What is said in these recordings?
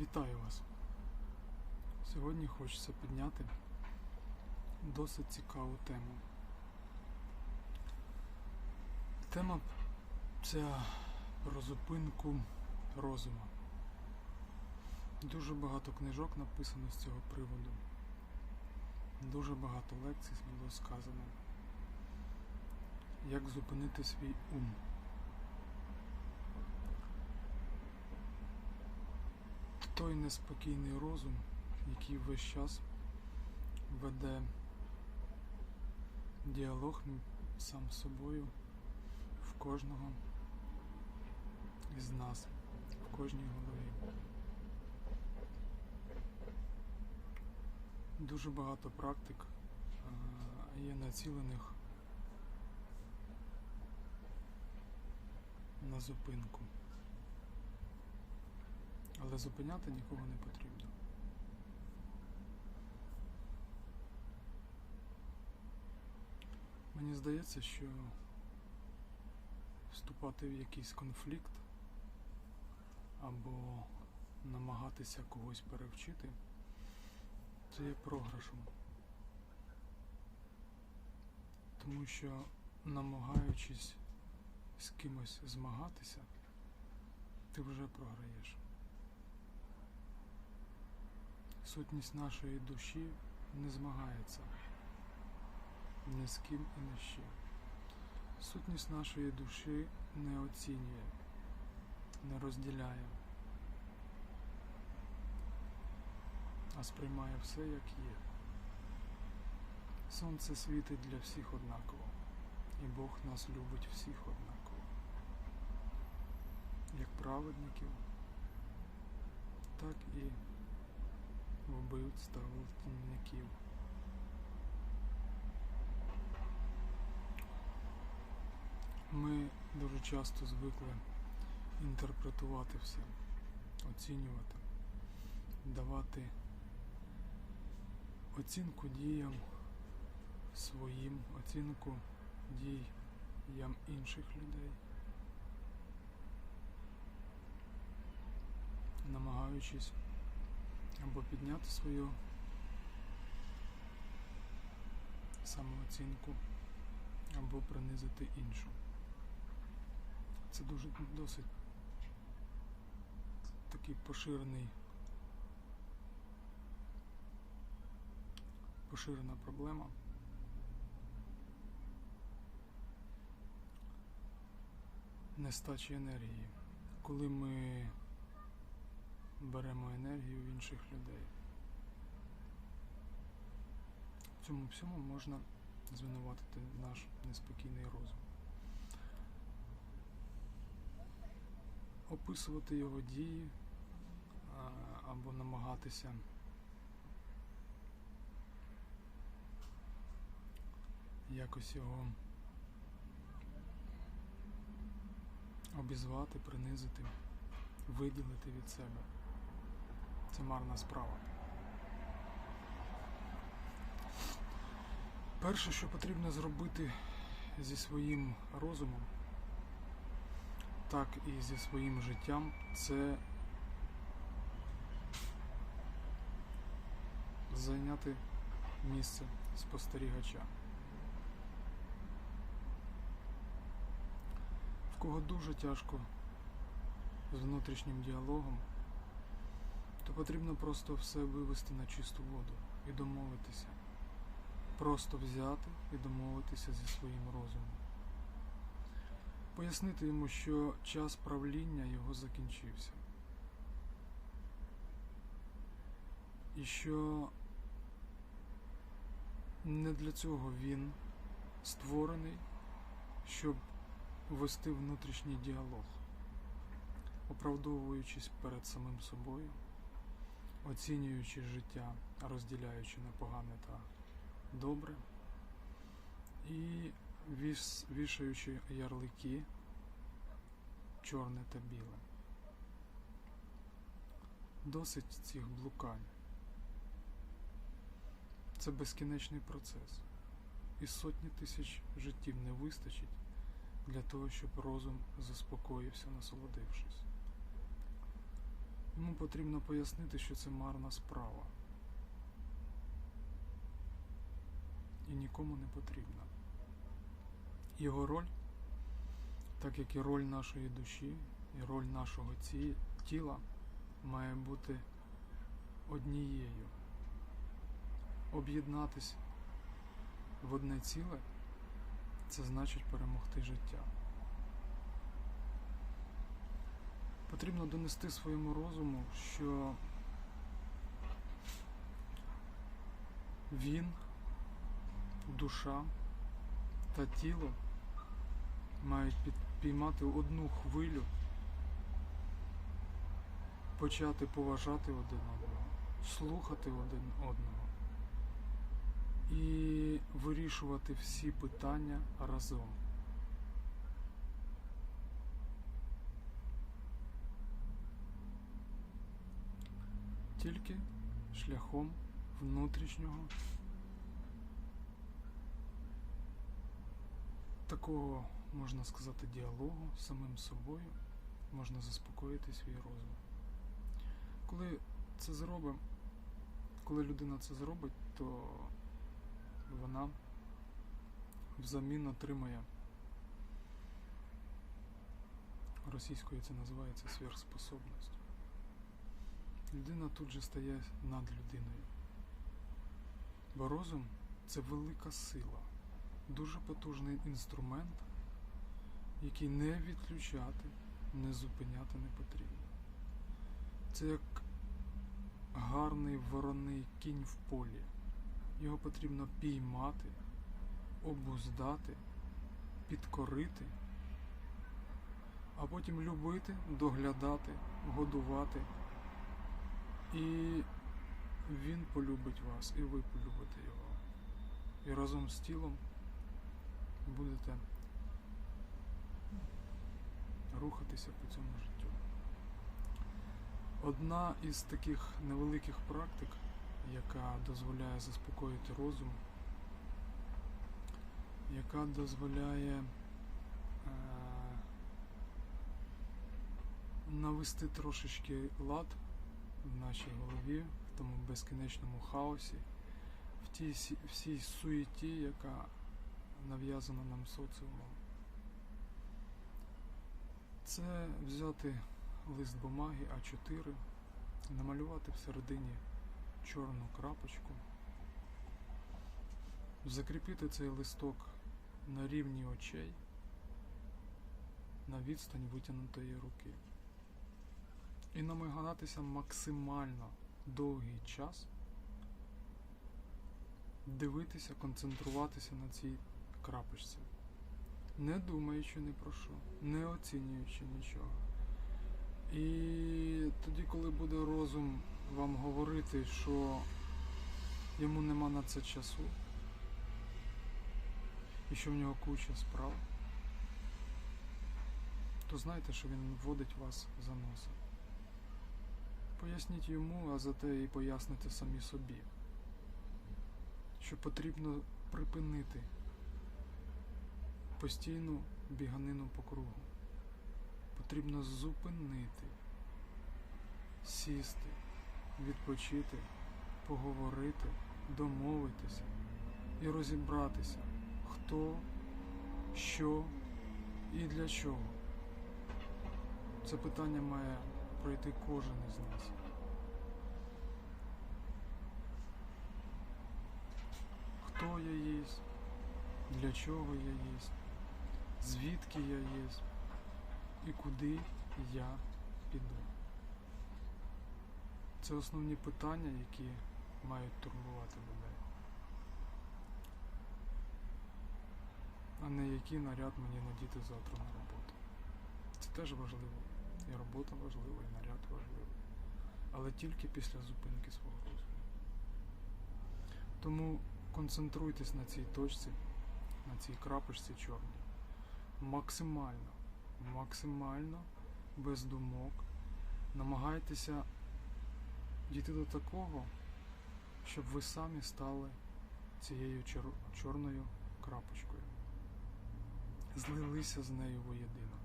Вітаю вас! Сьогодні хочеться підняти досить цікаву тему. Тема ця про зупинку розуму. Дуже багато книжок написано з цього приводу. Дуже багато лекцій було сказано. Як зупинити свій ум. Той неспокійний розум, який весь час веде діалог сам з собою в кожного із нас, в кожній голові. Дуже багато практик е, є націлених на зупинку. Але зупиняти нікого не потрібно. Мені здається, що вступати в якийсь конфлікт або намагатися когось перевчити це є програшем. Тому що намагаючись з кимось змагатися, ти вже програєш. Сутність нашої душі не змагається ні з ким і ні з чим. Сутність нашої душі не оцінює, не розділяє, а сприймає все, як є. Сонце світить для всіх однаково, і Бог нас любить всіх однаково, як праведників, так і вбивць та гвалтівників. Ми дуже часто звикли інтерпретувати все, оцінювати, давати оцінку діям своїм, оцінку діям інших людей, намагаючись або підняти свою самооцінку, або принизити іншу. Це дуже досить такий поширений, поширена проблема. Нестачі енергії. Коли ми беремо енергію в інших людей. В цьому всьому можна звинуватити наш неспокійний розум. Описувати його дії або намагатися якось його обізвати, принизити, виділити від себе. Це марна справа. Перше, що потрібно зробити зі своїм розумом, так і зі своїм життям, це зайняти місце спостерігача. В кого дуже тяжко з внутрішнім діалогом, то потрібно просто все вивести на чисту воду і домовитися. Просто взяти і домовитися зі своїм розумом. Пояснити йому, що час правління його закінчився. І що не для цього він створений, щоб вести внутрішній діалог, оправдовуючись перед самим собою оцінюючи життя, розділяючи на погане та добре, і вішаючи ярлики чорне та біле. Досить цих блукань. Це безкінечний процес. І сотні тисяч життів не вистачить для того, щоб розум заспокоївся, насолодившись. Йому потрібно пояснити, що це марна справа. І нікому не потрібна. Його роль, так як і роль нашої душі, і роль нашого тіла, має бути однією. Об'єднатись в одне ціле це значить перемогти життя. Потрібно донести своєму розуму, що він, душа та тіло мають підпіймати одну хвилю, почати поважати один одного, слухати один одного і вирішувати всі питання разом. Тільки шляхом внутрішнього такого, можна сказати, діалогу з самим собою можна заспокоїти свій розум. Коли це зробимо, коли людина це зробить, то вона взамін отримає російською це називається сверхспособність. Людина тут же стає над людиною. Бо розум це велика сила, дуже потужний інструмент, який не відключати, не зупиняти не потрібно. Це як гарний вороний кінь в полі. Його потрібно піймати, обуздати, підкорити, а потім любити, доглядати, годувати. І він полюбить вас, і ви полюбите його. І разом з тілом будете рухатися по цьому життю. Одна із таких невеликих практик, яка дозволяє заспокоїти розум, яка дозволяє е, навести трошечки лад в нашій голові, в тому безкінечному хаосі, в тій всій суєті, яка нав'язана нам соціумом. Це взяти лист бумаги А4, намалювати всередині чорну крапочку, закріпити цей листок на рівні очей на відстань витягнутої руки. І намагатися максимально довгий час дивитися, концентруватися на цій крапочці, не думаючи ні про що, не оцінюючи нічого. І тоді, коли буде розум вам говорити, що йому нема на це часу, і що в нього куча справ, то знайте, що він вводить вас за носа. Поясніть йому, а зате і поясните самі собі, що потрібно припинити постійну біганину по кругу. Потрібно зупинити, сісти, відпочити, поговорити, домовитися і розібратися, хто, що і для чого. Це питання має пройти кожен із нас. Хто я єсть, для чого я єсть, звідки я єсть і куди я піду. Це основні питання, які мають турбувати людей. А не який наряд мені надіти завтра на роботу. Це теж важливо. І робота важлива, і наряд важливий. Але тільки після зупинки свого розуму. Тому концентруйтесь на цій точці, на цій крапочці чорній. Максимально, максимально без думок. Намагайтеся дійти до такого, щоб ви самі стали цією чор- чорною крапочкою. Злилися з нею воєдино.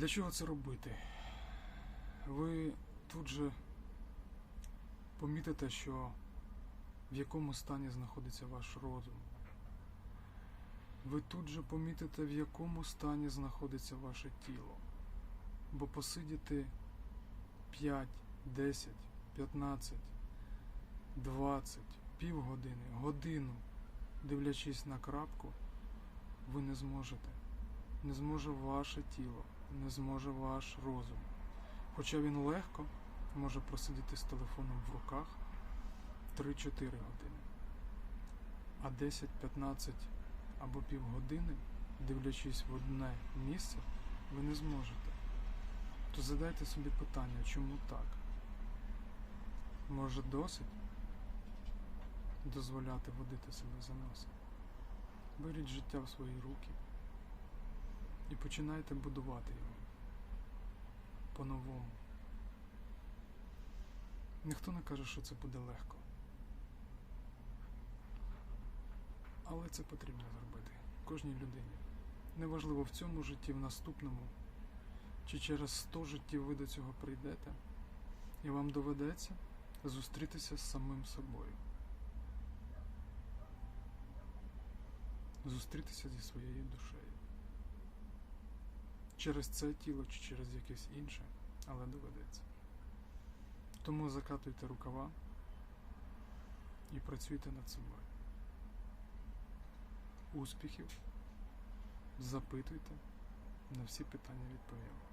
Для чого це робити? ви тут же помітите, що в якому стані знаходиться ваш розум. Ви тут же помітите, в якому стані знаходиться ваше тіло. Бо посидіти 5, 10, 15, 20, півгодини, годину, дивлячись на крапку, ви не зможете. Не зможе ваше тіло, не зможе ваш розум. Хоча він легко може просидіти з телефоном в руках 3-4 години. А 10, 15 або півгодини, дивлячись в одне місце, ви не зможете. То задайте собі питання, чому так? Може досить дозволяти водити себе за носа? Беріть життя в свої руки і починайте будувати його по-новому. Ніхто не каже, що це буде легко. Але це потрібно зробити кожній людині. Неважливо в цьому житті, в наступному, чи через 100 життів ви до цього прийдете, і вам доведеться зустрітися з самим собою. Зустрітися зі своєю душею. Через це тіло чи через якесь інше, але доведеться. Тому закатуйте рукава і працюйте над собою. Успіхів! Запитуйте, на всі питання відповім.